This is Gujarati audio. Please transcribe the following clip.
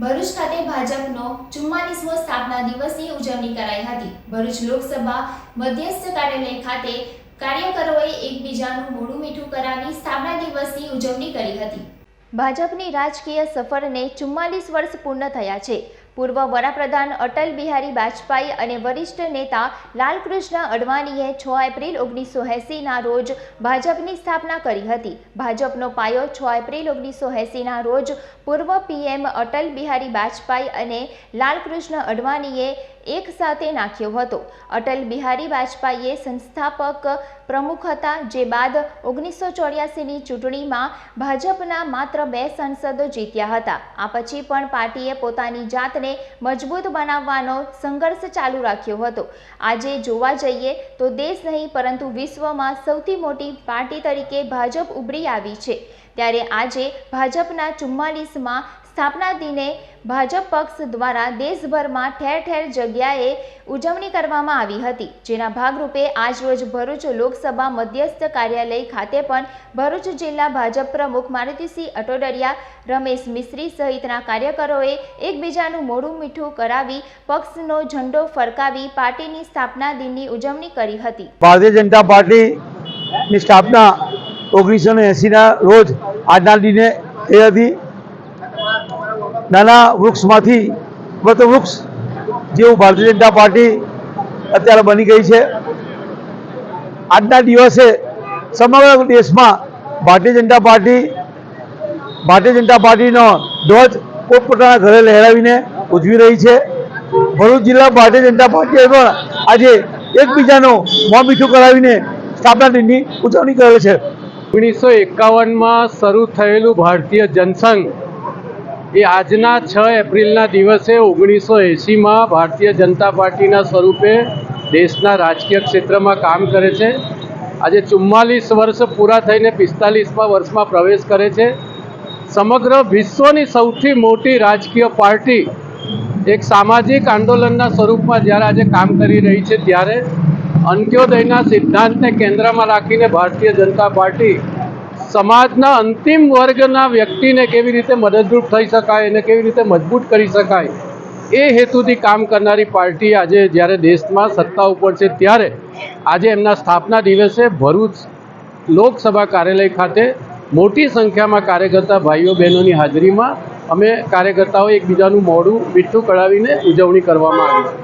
ભરૂચ ખાતે ભાજપનો ચુમ્માલીસમો સ્થાપના દિવસની ઉજવણી કરાઈ હતી. ભરૂચ લોકસભા મધ્યસ્થ કાર્યાલય ખાતે કાર્યકરોએ એકબીજાનું મોઢું મીઠું કરાવી સ્થાપના દિવસની ઉજવણી કરી હતી. ભાજપની રાજકીય સફરને ચુમ્માલીસ વર્ષ પૂર્ણ થયા છે. પૂર્વ વડાપ્રધાન અટલ બિહારી વાજપેયી અને વરિષ્ઠ નેતા લાલકૃષ્ણ અડવાણીએ છ એપ્રિલ ઓગણીસો એંસીના રોજ ભાજપની સ્થાપના કરી હતી. ભાજપનો પાયો છ એપ્રિલ ઓગણીસો એંસીના રોજ પૂર્વ પીએમ અટલ બિહારી વાજપેયી અને લાલકૃષ્ણ અડવાણીએ એક સાથે નાખ્યો હતો. અટલ બિહારી વાજપેયીએ સંસ્થાપક પ્રમુખ હતા, જે બાદ ઓગણીસો ચોર્યાસીની ચૂંટણીમાં ભાજપના માત્ર બે સાંસદો જીત્યા હતા. આ પછી પણ પાર્ટીએ પોતાની જાતને મજબૂત બનાવવાનો સંઘર્ષ ચાલુ રાખ્યો હતો. આજે જોવા જઈએ તો દેશ નહીં, પરંતુ વિશ્વમાં સૌથી મોટી પાર્ટી તરીકે ભાજપ ઉભરી આવી છે. ત્યારે આજે ભાજપના ચુમ્માલીસમાં સ્થાપના દિને ભાજપ પક્ષ દ્વારા દેશભરમાં ઠેર ઠેર જગ્યાએ ઉજવણી કરવામાં આવી હતી, જેના ભાગરૂપે આજરોજ ભરૂચ લોકસભા મધ્યસ્થ કાર્યાલય ખાતે પણ ભરૂચ જિલ્લા ભાજપ પ્રમુખ મારુતિસિંહ અટોડરિયા, રમેશ મિશ્રી સહિતના કાર્યકરોએ એકબીજાનું મોડું મીઠું કરાવી પક્ષનો ઝંડો ફરકાવી પાર્ટીની સ્થાપના દિનની ઉજવણી કરી હતી. ભારતીય જનતા પાર્ટીની સ્થાપના ઓગણીસો ને રોજ આજના દિને થઈ હતી. નાના વૃક્ષમાંથી વૃક્ષ જેવું ભારતીય જનતા પાર્ટી અત્યારે બની ગઈ છે. આજના દિવસે સમગ્ર દેશમાં ભારતીય જનતા પાર્ટી, ભારતીય જનતા પાર્ટીનો ધ્વજ પોતપોતાના ઘરે લહેરાવીને ઉજવી રહી છે. ભરૂચ જિલ્લા ભારતીય જનતા પાર્ટીએ પણ આજે એકબીજાનો મોં મીઠું કરાવીને સ્થાપના દિનની ઉજવણી કરે છે. ઓગણીસો એકાવનમાં શરૂ થયેલું ભારતીય જનસંઘ એ આજના છ એપ્રિલના દિવસે ઓગણીસો એંસીમાં ભારતીય જનતા પાર્ટીના સ્વરૂપે દેશના રાજકીય ક્ષેત્રમાં કામ કરે છે. આજે ચુમ્માલીસ વર્ષ પૂરા થઈને પિસ્તાલીસમાં વર્ષમાં પ્રવેશ કરે છે. સમગ્ર વિશ્વની સૌથી મોટી રાજકીય પાર્ટી એક સામાજિક આંદોલનના સ્વરૂપમાં જ્યારે આજે કામ કરી રહી છે ત્યારે અંત્યોદયના સિદ્ધાંતને કેન્દ્રમાં રાખીને ભારતીય જનતા પાર્ટી સમાજના અંતિમ વર્ગના વ્યક્તિને કેવી રીતે મદદરૂપ થઈ શકાય, એને કેવી રીતે મજબૂત કરી શકાય, એ હેતુથી કામ કરનારી પાર્ટી આજે જ્યારે દેશમાં સત્તા ઉપર છે ત્યારે આજે એમના સ્થાપના દિવસે ભરૂચ લોકસભા કાર્યાલય ખાતે મોટી સંખ્યામાં કાર્યકર્તા ભાઈઓ બહેનોની હાજરીમાં અમે કાર્યકર્તાઓ એકબીજાનું મોડું, મીઠું કળાવીને ઉજવણી કરવામાં આવી.